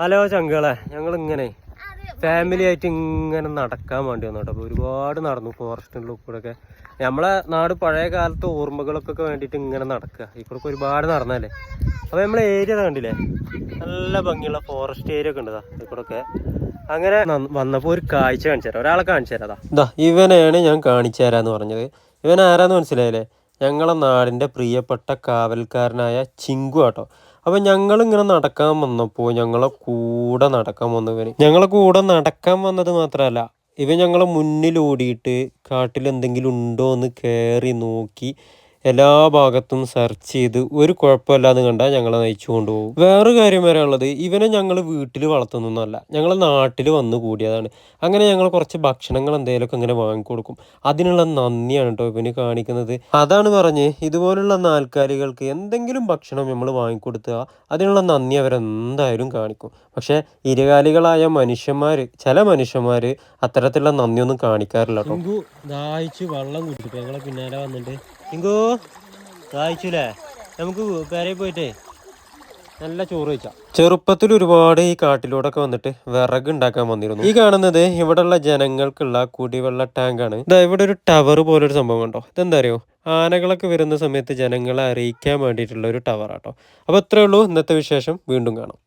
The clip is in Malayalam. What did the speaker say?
ഹലോ ചങ്കളെ ഞങ്ങൾ ഇങ്ങനെ ഫാമിലി ആയിട്ട് ഇങ്ങനെ നടക്കാൻ വേണ്ടി വന്നു കേട്ടോ അപ്പോൾ ഒരുപാട് നടന്നു ഫോറസ്റ്റിന്റെ കൂടെ ഒക്കെ നമ്മളെ നാട് പഴയ കാലത്തെ ഓർമ്മകളൊക്കെ വേണ്ടിയിട്ട് ഇങ്ങനെ നടക്കുക. കൂടെ ഒരുപാട് നടന്നല്ലേ അപ്പോൾ നമ്മളെ ഏരിയ കണ്ടില്ലേ? നല്ല ഭംഗിയുള്ള ഫോറസ്റ്റ് ഏരിയ ഒക്കെ ഉണ്ടതാ ഇപ്പോഴൊക്കെ. അങ്ങനെ വന്നപ്പോൾ ഒരു കാഴ്ച കാണിച്ചു തരാം. ഒരാളെ കാണിച്ചു തരാതാ ഇവനെയാണ് ഞാൻ കാണിച്ചു തരാന്ന് പറഞ്ഞത്. ഇവൻ ആരാന്ന് മനസ്സിലായില്ലേ? ഞങ്ങളെ നാടിന്റെ പ്രിയപ്പെട്ട കാവൽക്കാരനായ ചിങ്കു ആട്ടോ. അപ്പം ഞങ്ങളിങ്ങനെ നടക്കാൻ വന്നപ്പോൾ ഞങ്ങളെ കൂടെ നടക്കാൻ വന്നു ഇവന് ഞങ്ങളെ കൂടെ നടക്കാൻ വന്നത് മാത്രമല്ല ഇവ ഞങ്ങളെ മുന്നിൽ ഓടിയിട്ട് കാട്ടിൽ എന്തെങ്കിലും ഉണ്ടോ എന്ന് കയറി നോക്കി എല്ലാ ഭാഗത്തും സെർച്ച് ചെയ്ത് ഒരു കുഴപ്പമില്ലാന്ന് കണ്ടാൽ ഞങ്ങളെ നയിച്ചു കൊണ്ടുപോകും. വേറൊരു കാര്യം വരാനുള്ളത് ഇവനെ ഞങ്ങൾ വീട്ടിൽ വളർത്തുന്നൊന്നുമല്ല. ഞങ്ങൾ നാട്ടിൽ വന്നു കൂടിയതാണ്. അങ്ങനെ ഞങ്ങൾ കുറച്ച് ഭക്ഷണങ്ങൾ എന്തെങ്കിലുമൊക്കെ ഇങ്ങനെ വാങ്ങിക്കൊടുക്കും. അതിനുള്ള നന്ദിയാണ് കേട്ടോ ഇവന് കാണിക്കുന്നത്. അതാണ് പറഞ്ഞ് ഇതുപോലുള്ള നാൽക്കാലികൾക്ക് എന്തെങ്കിലും ഭക്ഷണം നമ്മൾ വാങ്ങിക്കൊടുത്തുക അതിനുള്ള നന്ദി അവരെന്തായാലും കാണിക്കും. പക്ഷേ ഇരുകാലികളായ മനുഷ്യന്മാർ ചില മനുഷ്യന്മാർ അത്തരത്തിലുള്ള നന്ദിയൊന്നും കാണിക്കാറില്ല കേട്ടോ ദാഹിച്ച് വെള്ളം കുടിച്ചിട്ട് ഞങ്ങളെ പിന്നാലെ വന്നിട്ട് ഇങ്കോ ദാഹിച്ചുല്ലേ നമുക്ക് പേരയിൽ പോയിട്ടേ നല്ല ചോറ് ചെറുപ്പത്തിൽ ഒരുപാട് ഈ കാട്ടിലൂടെ ഒക്കെ വന്നിട്ട് വിറക് ഉണ്ടാക്കാൻ വന്നിരുന്നു. ഈ കാണുന്നത് ഇവിടെയുള്ള ജനങ്ങൾക്കുള്ള കുടിവെള്ള ടാങ്കാണ് ഇതാ ഇവിടെ ഒരു ടവർ പോലെ ഒരു സംഭവം ഉണ്ടോ ഇതെന്താ അറിയോ ആനകളൊക്കെ വരുന്ന സമയത്ത് ജനങ്ങളെ അറിയിക്കാൻ വേണ്ടിയിട്ടുള്ള ഒരു ടവർ ആട്ടോ. അപ്പോൾ ഇത്രയേ ഉള്ളൂ. ഇന്നത്തെ വിശേഷം. വീണ്ടും കാണാം.